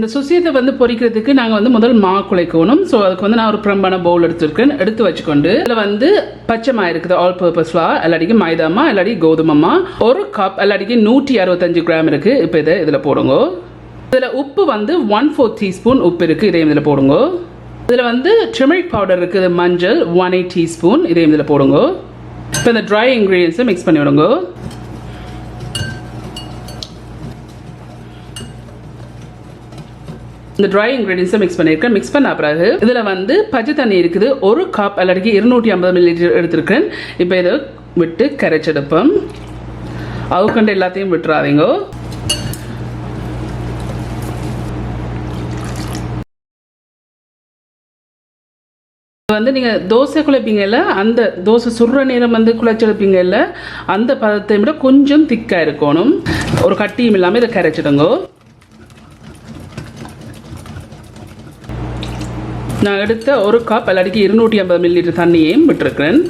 இந்த சுசியத்தை வந்து பொரிக்கிறதுக்கு நாங்கள் வந்து முதல் மா குலைக்கணும். ஸோ அதுக்கு வந்து நான் ஒரு பிரம்பான பவுல் எடுத்துருக்கேன். எடுத்து வச்சுக்கொண்டு இதில் வந்து பச்சை மா இருக்குது. ஆல் பர்பஸ் ஃப்ளா இல்லாட்டிக்கு மைதாமா இல்லாட்டி கோதுமம்மா ஒரு கப் இல்லாட்டிக்கு நூற்றி அறுபத்தஞ்சு கிராம் இருக்குது இப்போ இதை இதில் போடுங்க. இதில் உப்பு வந்து ஒன் ஃபோர் டீஸ்பூன் உப்பு இருக்குது இதையும் இதில் போடுங்க. இதில் வந்து ட்ரிமிக் பவுடர் இருக்குது மஞ்சள் ஒன் எயிட் டீஸ்பூன் இதையும் இதில் போடுங்க. இப்போ இந்த ட்ரை இன்க்ரீடியன்ஸை மிக்ஸ் பண்ணி விடுங்க இந்த ட்ரை இன்க்ரீடியன்ஸை மிக்ஸ் பண்ணியிருக்கேன். மிக்ஸ் பண்ண பிறகு இதில் வந்து பச்சை தண்ணி இருக்குது. ஒரு கப் அல்லடிக்கு இருநூற்றி ஐம்பது மில்லி லிட்டர் எடுத்திருக்கேன். இப்போ இதை விட்டு கரைச்செடுப்போம் அவுக்கண்டு எல்லாத்தையும் விட்டுறாதீங்க. வந்து நீங்கள் தோசை குழைப்பீங்கல்ல அந்த தோசை சுடுற நேரம் வந்து குழைச்செடுப்பீங்கல்ல அந்த பதத்தை விட கொஞ்சம் திக்காக இருக்கணும். ஒரு கட்டியும் இல்லாமல் இதை கரைச்சிடுங்க நான் எடுத்த ஒரு கப் இல்லாட்டிக்கு இருநூற்றி ஐம்பது மில்லி லிட்டர் தண்ணியையும் விட்டுருக்கிறேன்.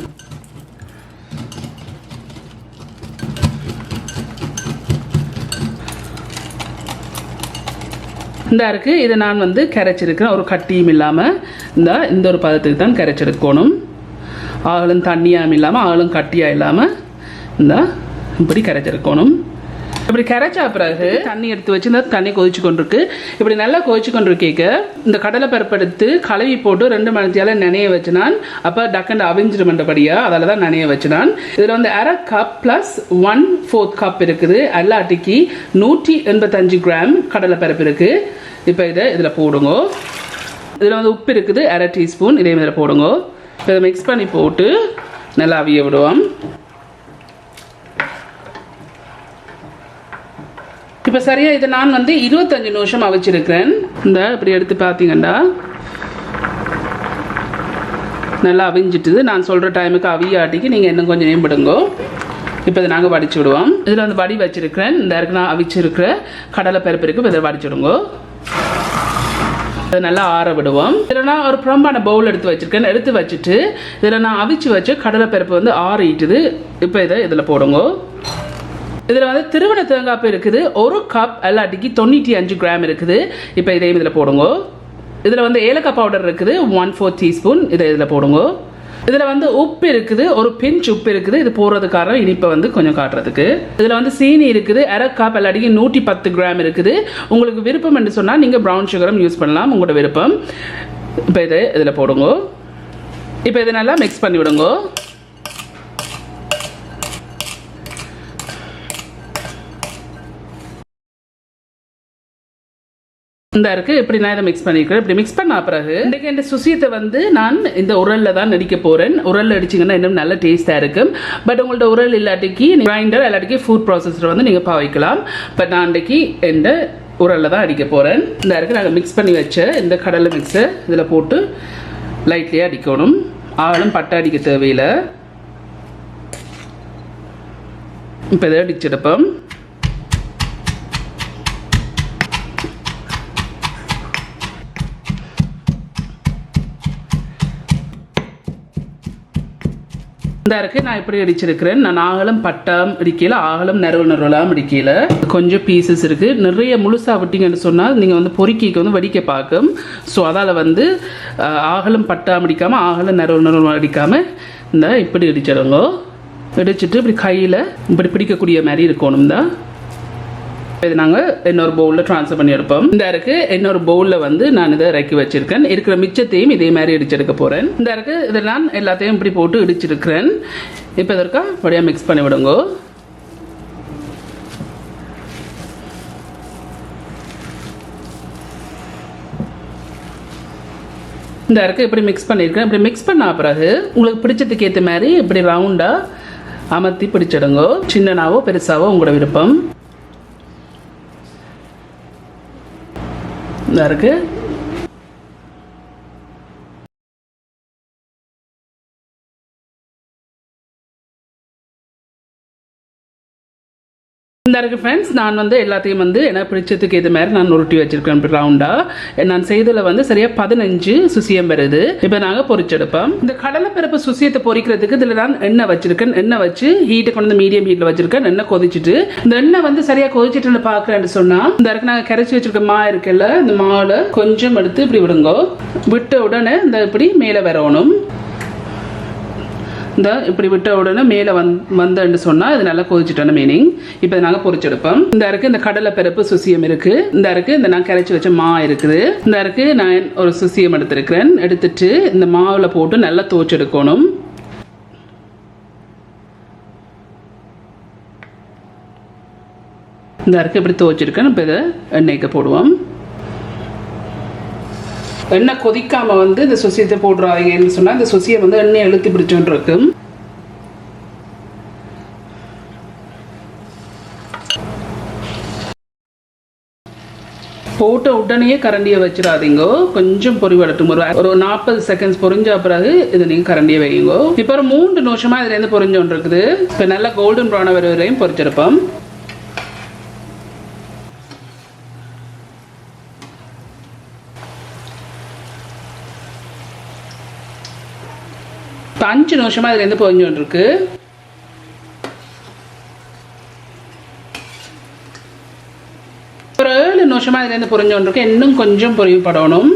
இந்த இருக்கு இதை நான் வந்து கரைச்சிருக்கிறேன். ஒரு கட்டியும் இல்லாமல் இந்த இந்த ஒரு பதத்துக்கு தான் கரைச்சிருக்கணும். ஆளும் தண்ணியாகவும் இல்லாமல் ஆளும் கட்டியாக இல்லாமல் இந்த இப்படி கரைச்சிருக்கணும். இப்படி கரைச்சா பிறகு தண்ணி எடுத்து வச்சு இந்த தண்ணி கொதிச்சு கொண்டிருக்கு. இப்படி நல்லா கொதிச்சு கொண்டிருக்கேக்க இந்த கடலை பருப்படுத்து கழுவி போட்டு ரெண்டு மணித்தியால நினைய வச்சுனான். அப்போ டக்குன்னு அவிஞ்சிருமன்றபடியா அதில் தான் நினைய வச்சுனான். இதில் வந்து அரை cup plus one fourth cup இருக்குது. அல்லாட்டிக்கு நூற்றி எண்பத்தஞ்சு கிராம் கடலை பருப்பு இருக்குது இப்போ இதை இதில் போடுங்க. இதில் வந்து உப்பு இருக்குது அரை டீஸ்பூன் இதே இதில் போடுங்க. இதை மிக்ஸ் பண்ணி போட்டு நல்லா அவிய விடுவோம். இப்போ சரியா இதை நான் வந்து இருபத்தஞ்சு நிமிஷம் அவிச்சிருக்கிறேன். இந்த இப்படி எடுத்து பார்த்தீங்கன்னா நல்லா அவிஞ்சிட்டுது. நான் சொல்கிற டைமுக்கு அவியாட்டிக்கு நீங்கள் இன்னும் கொஞ்சம் மேம்படுங்க இப்போ இதை நாங்கள் வடிச்சு விடுவோம். இதில் வந்து வடி வச்சிருக்கிறேன். இந்த இருக்கு நான் அவிச்சிருக்கிற கடலை பருப்பு இருக்கு. இப்போ இதை வடிச்சுடுங்க நல்லா ஆற விடுவோம். இதில் நான் ஒரு புறம்பான பவுல் எடுத்து வச்சுருக்கேன். எடுத்து வச்சுட்டு இதில் நான் அவிச்சு வச்சு கடலை பருப்பு வந்து ஆறிட்டுது. இப்போ இதை இதில் போடுங்க. இதில் வந்து திருவண்ண தேங்காய்ப்பு இருக்குது. ஒரு கப் அல்லாட்டிக்கு தொண்ணூற்றி அஞ்சு கிராம் இருக்குது. இப்போ இதையும் இதில் போடுங்க. இதில் வந்து ஏலக்காய் பவுடர் இருக்குது. ஒன் ஃபோர் டீஸ்பூன் இதை இதில் போடுங்க. இதில் வந்து உப்பு இருக்குது. ஒரு பிஞ்ச் உப்பு இருக்குது. இது போடுறதுக்காக இனிப்பை வந்து கொஞ்சம் காட்டுறதுக்கு. இதில் வந்து சீனி இருக்குது. அரை கப் அல்லாட்டிக்கு நூற்றி பத்து கிராம் இருக்குது. உங்களுக்கு விருப்பம் என்று சொன்னால் நீங்கள் ப்ரௌன் சுகரும் யூஸ் பண்ணலாம். உங்களோட விருப்பம். இப்போ இதை இதில் போடுங்க. இப்போ இதை நல்லா மிக்ஸ் பண்ணி விடுங்க இந்த இருக்கு இப்படி நான் இதை மிக்ஸ் பண்ணிக்கிறேன். இப்படி மிக்ஸ் பண்ண பிறகு இன்றைக்கு இந்த சுசியத்தை வந்து நான் இந்த உரலில் தான் நடிக்க போகிறேன் உரலில் அடிச்சிங்கன்னா இன்னும் நல்ல டேஸ்ட்டாக இருக்கும். பட் உங்கள்ட்ட உரல் இல்லாட்டிக்கு கிரைண்டர் இல்லாட்டிக்கு ஃபுட் ப்ராசஸர் வந்து நீங்கள் பாவிக்கலாம். பட் நான் இன்றைக்கு இந்த உரலில் தான் அடிக்க போகிறேன் இந்த இருக்கு நாங்கள் மிக்ஸ் பண்ணி வச்ச இந்த கடலை மிக்ஸை இதில் போட்டு லைட்லேயே அடிக்கணும். ஆளும் பட்டை அடிக்க தேவையில்லை. இப்போ இதை அடிச்சிருப்போம் இந்த இருக்கு நான் இப்படி அடிச்சிருக்கிறேன். நான் ஆகலம் பட்டம் அடிக்கல ஆகலம் நரவு நரவலாம் அடிக்கல. கொஞ்சம் பீசஸ் இருக்கு. நிறைய முழுசா விட்டீங்கன்னு சொன்னால் நீங்கள் வந்து பொறுக்கிக்கு வந்து வடிக்க பார்க்கும். ஸோ அதால் வந்து ஆகலம் பட்டாம் அடிக்காமல் ஆகலம் நிறவு நரவலாம் அடிக்காமல் இந்த இப்படி அடிச்சிடுங்க அடிச்சிட்டு இப்படி கையில் இப்படி பிடிக்கக்கூடிய மாதிரி இருக்கணும் தான் இது நாங்கள் இன்னொரு பவுலில் ட்ரான்ஸ்ஃபர் பண்ணி எடுப்போம். இந்த இருக்கு இன்னொரு பவுலில் வந்து நான் இதை இறக்கி வச்சிருக்கேன். இருக்கிற மிச்சத்தையும் இதே மாதிரி இடிச்செடுக்க போகிறேன் இந்த இருக்கு இதை நான் எல்லாத்தையும் இப்படி போட்டு இடிச்சிருக்கிறேன். இப்போ இதற்கா வழியாக மிக்ஸ் பண்ணி விடுங்க. இந்த இருக்கு இப்படி மிக்ஸ் பண்ணியிருக்கேன் இப்படி மிக்ஸ் பண்ண பிறகு உங்களுக்கு பிடிச்சதுக்கு ஏற்ற மாதிரி இப்படி ரவுண்டாக அமர்த்தி பிடிச்சிடுங்கோ. சின்னனாவோ பெருசாவோ உங்களோட விருப்பம். இருக்குது இந்த இருக்கு ஃப்ரெண்ட்ஸ் நான் வந்து எல்லாத்தையும் வந்து என்ன பிடிச்சதுக்கு ஏற்ற மாதிரி நான் உருட்டி வச்சிருக்கேன் ரவுண்டாக நான் செய்ததில் வந்து சரியாக பதினஞ்சு சுசியம் வருது. இப்போ நாங்கள் பொறிச்செடுப்போம். இந்த கடலைப்பருப்பு சுசியத்தை பொறிக்கிறதுக்கு இதில் நான் எண்ணெய் வச்சிருக்கேன். எண்ணெய் வச்சு ஹீட்டை கொண்டு வந்து மீடியம் ஹீட்டில் வச்சிருக்கேன். எண்ணெய் கொதிச்சிட்டு. இந்த எண்ணெய் வந்து சரியாக கொதிச்சிட்டு பார்க்குறேன்னு சொன்னால் இந்த இருக்கு நாங்கள் கரைச்சி வச்சிருக்க மா இருக்குல்ல இந்த மாவில் கொஞ்சம் எடுத்து இப்படி விடுங்க. விட்ட உடனே இந்த இப்படி மேலே வரணும். இந்த இப்படி விட்ட உடனே மேலே வந் வந்தேன்னு சொன்னால் இது நல்லா கொதிச்சிட்டான மீனிங் இப்போ நாங்கள் பொரிச்செடுப்போம் இந்த இருக்கு இந்த கடலை பருப்பு சுசியம் இருக்கு. இந்த இருக்கு இந்த நான் கரைச்சி வச்ச மா இருக்குது. இந்த இருக்கு நான் ஒரு சுசியம் எடுத்திருக்கிறேன். எடுத்துட்டு இந்த மாவில் போட்டு நல்லா துவச்செடுக்கணும் இந்த இருக்கு இப்படி துவச்சிருக்கேன் இப்போ இதை எண்ணெய்க்கு போடுவோம். எண்ணெய் கொதிக்காம வந்து இந்த சுசியத்தை போடுறாங்கன்னு சொன்னா இந்த சுசியை வந்து எண்ணெய் இழுத்து பிடிச்சோன்னு இருக்கும் போட்ட உடனே கரண்டியை வச்சிடாதீங்க. கொஞ்சம் பொறிவடட்டும் ஒரு ஒரு நாற்பது செகண்ட்ஸ் பொறிஞ்ச பிறகு இதை நீங்கள் கரண்டியை வைங்க இப்போ ஒரு மூன்று நிமிஷமா இதுலேருந்து பொறிஞ்சோன்னு இருக்குது. இப்போ நல்லா கோல்டன் ப்ரௌன் வர வரையும் பொறிச்சிருப்போம். இப்போ அஞ்சு நிமிஷமாக இதுலேருந்து பொரிஞ்சோன்னு இருக்கு ஒரு ஏழு நிமிஷமாக இதுலேருந்து பொரிஞ்சோன்னு இருக்கு இன்னும் கொஞ்சம் பொறிவுபடணும்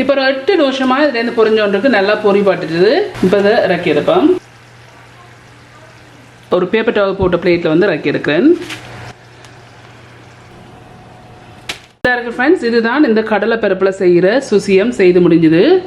இப்போ ஒரு எட்டு நிமிஷமாக இதுலேருந்து பொரிஞ்சோன்னு இருக்கு நல்லா பொரிப்பட்டுது இப்போ இதை இறக்கி எடுப்போம். ஒரு பேப்பர் டவல் போட்ட பிளேட்டில் வந்து இறக்கி எடுக்கிறேன். இருக்கு ஃப்ரெண்ட்ஸ் இதுதான் இந்த கடலை பருப்பில் செய்கிற சுசியம். செய்து முடிஞ்சுது.